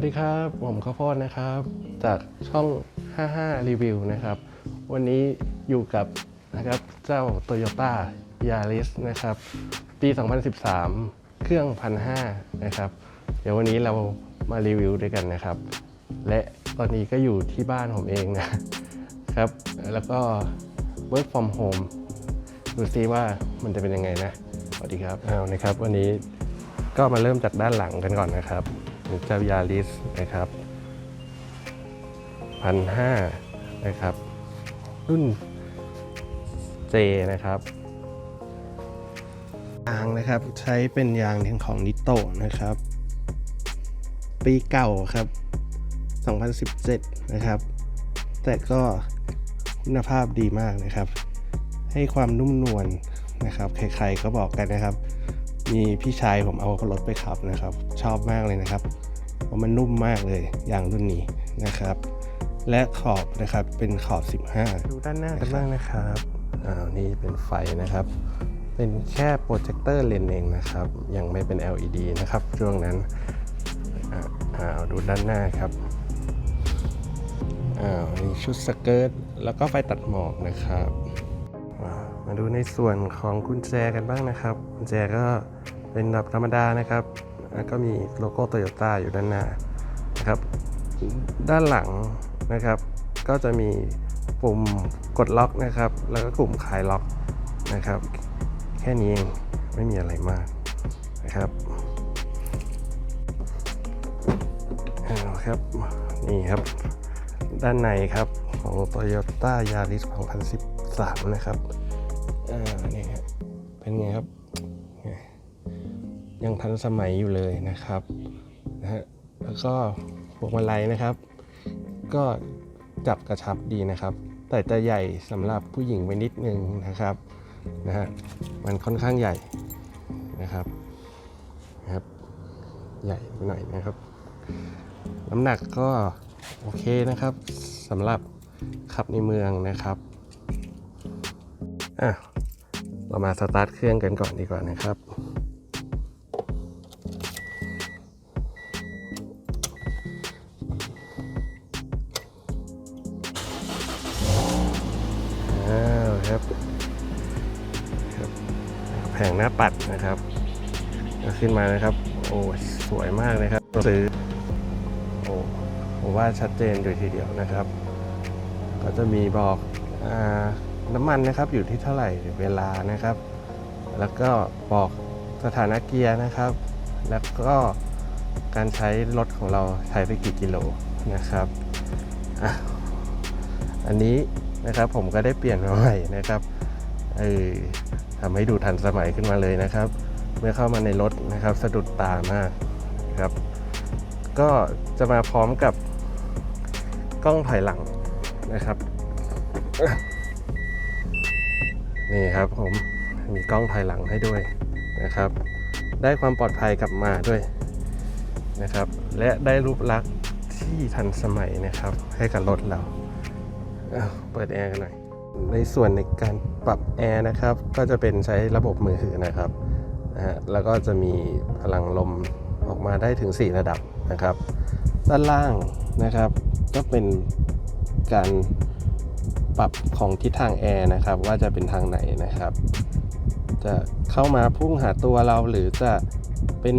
วัสดีครับ ผมข้าวโพดนะครับ จากช่อง 55 รีวิวนะครับ วันนี้อยู่กับนะครับเจ้า Toyota Yaris นะครับ ปี 2013 เครื่อง 1,500 นะครับ เดี๋ยววันนี้เรามารีวิวด้วยกันนะครับ และตอนนี้ก็อยู่ที่บ้านผมเองนะครับ แล้วก็ work from home ดูซิว่ามันจะเป็นยังไงนะ สวัสดีครับ เอานะครับ วันนี้ก็มาเริ่มจากด้านหลังกันก่อนนะครับ เจ้ายาริสนะครับพันห้านะครับ รุ่น J นะครับยางนะครับใช้เป็นยางของนิโตนะครับ ปีเก่าครับ 2017 นะครับ แต่ก็คุณภาพดีมากนะครับ ให้ความนุ่มนวลนะครับ ใครๆก็บอกกันนะครับ มีพี่ชายผมเอารถไปขับนะครับ ชอบมากเลยนะครับเพราะมันนุ่มมากเลยอย่างรุ่นนี้นะครับ และขอบนะครับเป็นขอบ 15 ดูด้านหน้ากันบ้างนะครับอ้าวนี่เป็นไฟนะครับ เป็นแค่โปรเจคเตอร์เลนส์เองนะครับ ยังไม่เป็น LED นะครับช่วงนั้นอ่าอ้าวดูด้านหน้าครับอ้าวนี่ชุดสเกิร์ตแล้วก็ไฟตัดหมอกนะครับอ่า มาดูในส่วนของกุญแจกันบ้างนะครับ กุญแจก็เป็นแบบธรรมดานะครับแล้วก็มีโลโก้โตโยต้าอยู่ด้านหน้านะครับ ด้านหลังนะครับ ก็จะมีปุ่มกดล็อกนะครับ แล้วก็กลุ่มคลายล็อกนะครับ แค่นี้เองไม่มีอะไรมากนะครับเอาครับนี่ครับด้านในครับของ Toyota Yaris 2013 นะครับ อ่านี่ครับเป็นไงครับ ยังทันสมัยอยู่เลยนะครับนะฮะแล้วก็พวงมาลัยนะครับ ก็จับกระชับดีนะครับ แต่จะใหญ่สำหรับผู้หญิงไปนิดนึงนะครับนะฮะมันค่อนข้างใหญ่นะครับนะครับ ใหญ่ไปหน่อยนะครับ น้ำหนักก็โอเคนะครับสำหรับขับในเมืองนะครับ อะเรามาสตาร์ทเครื่องกันก่อนดีกว่านะครับ อ้าวครับครับ แผงหน้าปัดนะครับขึ้นมานะครับ โอ้สวยมากเลยครับซื้อโอ้ผมว่าชัดเจนอยู่ทีเดียวนะครับ ก็จะมีบอกอ่า น้ำมันนะครับอยู่ที่เท่าไหร่เวลานะครับ แล้วก็บอกสถานะเกียร์นะครับ แล้วก็การใช้รถของเราใช้ไปกี่กิโลนะครับอันนี้นะครับผมก็ได้เปลี่ยนมาใหม่นะครับเออทำให้ดูทันสมัยขึ้นมาเลยนะครับ เมื่อเข้ามาในรถนะครับ สะดุดตามากนะครับ ก็จะมาพร้อมกับกล้องถอยหลังนะครับ นี่ครับผมมีกล้องถอยหลังให้ด้วยนะครับ ได้ความปลอดภัยกลับมาด้วยนะครับ และได้รูปลักษณ์ที่ทันสมัยนะครับให้กับรถเราเปิดแอร์กันหน่อยในส่วนในการปรับแอร์นะครับ ก็จะเป็นใช้ระบบมือถือนะครับนะฮะแล้วก็จะมีพลังลมออกมาได้ถึง 4 ระดับนะครับ ด้านล่างนะครับ ก็เป็นการ ปรับของทิศทางแอร์นะครับ ว่าจะเป็นทางไหนนะครับ จะเข้ามาพุ่งหาตัวเราหรือจะเป็น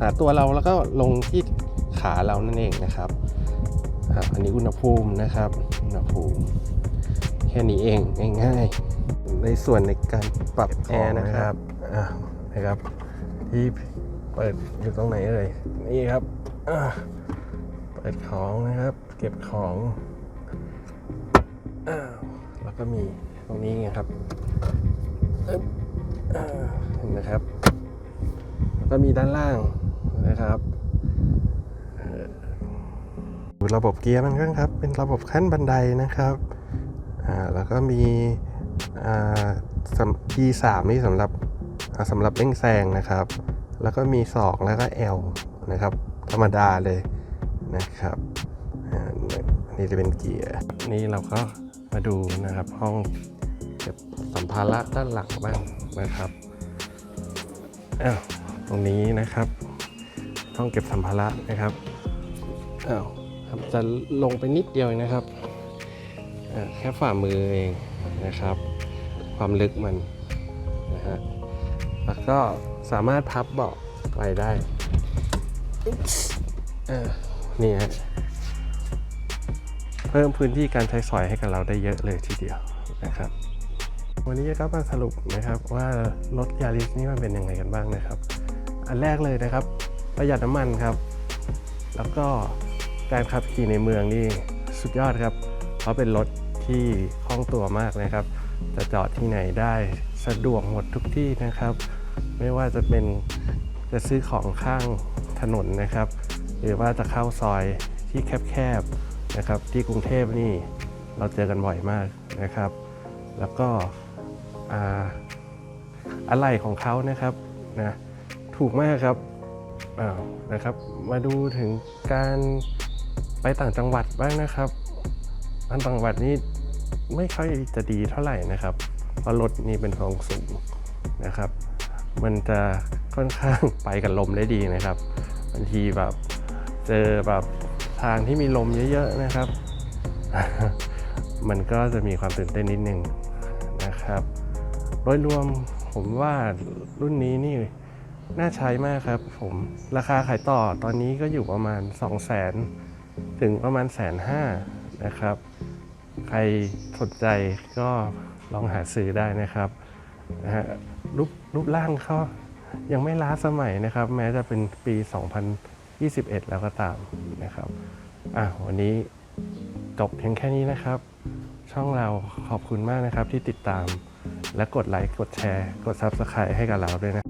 หาตัวเราแล้วก็ลงที่ขาเรานั่นเองนะครับอันนี้อุณหภูมินะครับอุณหภูมิแค่นี้เองง่ายๆ ในส่วนในการปรับแอร์นะครับนะครับ ที่เปิดอยู่ตรงไหนเอ่ยนี่ครับเปิดของนะครับ เก็บของ ก็มีตรงนี้ไงครับเห็นนะครับ ก็มีด้านล่างนะครับระบบเกียร์มันกันครับ เป็นระบบขั้นบันไดนะครับอ่าแล้วก็มีอ่าสำ P3 นี่สำหรับสำหรับเร่งแซงนะครับ แล้วก็มีศอกแล้วก็ L นะครับ ธรรมดาเลยนะครับอันนี่จะเป็นเกียร์นี่เราก็ มาดูนะครับห้องเก็บสัมภาระด้านหลังบ้างนะครับอ้าวตรงนี้นะครับห้องเก็บสัมภาระนะครับอ้าวครับจะลงไปนิดเดียวเองนะครับอ่าแค่ฝ่ามือเองนะครับ ความลึกมันนะฮะแล้วก็สามารถพับเบาะไปได้อ่านี่ฮะ เพิ่มพื้นที่การใช้สอยให้กับเราได้เยอะเลยทีเดียวนะครับ วันนี้ก็มาสรุปนะครับว่ารถยาริสนี่มันเป็นยังไงกันบ้างนะครับ อันแรกเลยนะครับ ประหยัดน้ำมันครับ แล้วก็การขับขี่ในเมืองนี่สุดยอดครับ เพราะเป็นรถที่คล่องตัวมากนะครับ จะจอดที่ไหนได้สะดวกหมดทุกที่นะครับ ไม่ว่าจะเป็นจะซื้อของข้างถนนนะครับ หรือว่าจะเข้าซอยที่แคบๆ นะครับที่กรุงเทพนี่เราเจอกันบ่อยมากนะครับ แล้วก็อะไรของเขานะครับนะถูกมากครับอ้าวนะครับ มาดูถึงการไปต่างจังหวัดบ้างนะครับอันต่างจังหวัดนี่ไม่ค่อยจะดีเท่าไหร่นะครับ เพราะรถนี่เป็นทรงสูงนะครับ มันจะค่อนข้างไปกับลมได้ดีนะครับบางทีแบบเจอแบบ ทางที่มีลมเยอะๆนะครับ มันก็จะมีความตื่นเต้นนิดนึงนะครับ โดยรวมผมว่ารุ่นนี้นี่น่าใช้มากครับผมราคาขายต่อตอนนี้ก็อยู่ประมาณ 2 0 0 0 0 0ถึงประมาณแสนห้านะครับ ใครสนใจก็ลองหาซื้อได้นะครับนะฮะรูปรูปร่างเขายังไม่ล้าสมัยนะครับ แม้จะเป็นปี 21 แล้วก็ตามนะครับอะวันนี้จบเพียงแค่นี้นะครับ ช่องเราขอบคุณมากนะครับที่ติดตามและกดไลค์กดแชร์ กด Subscribe ให้กับเราด้วยนะ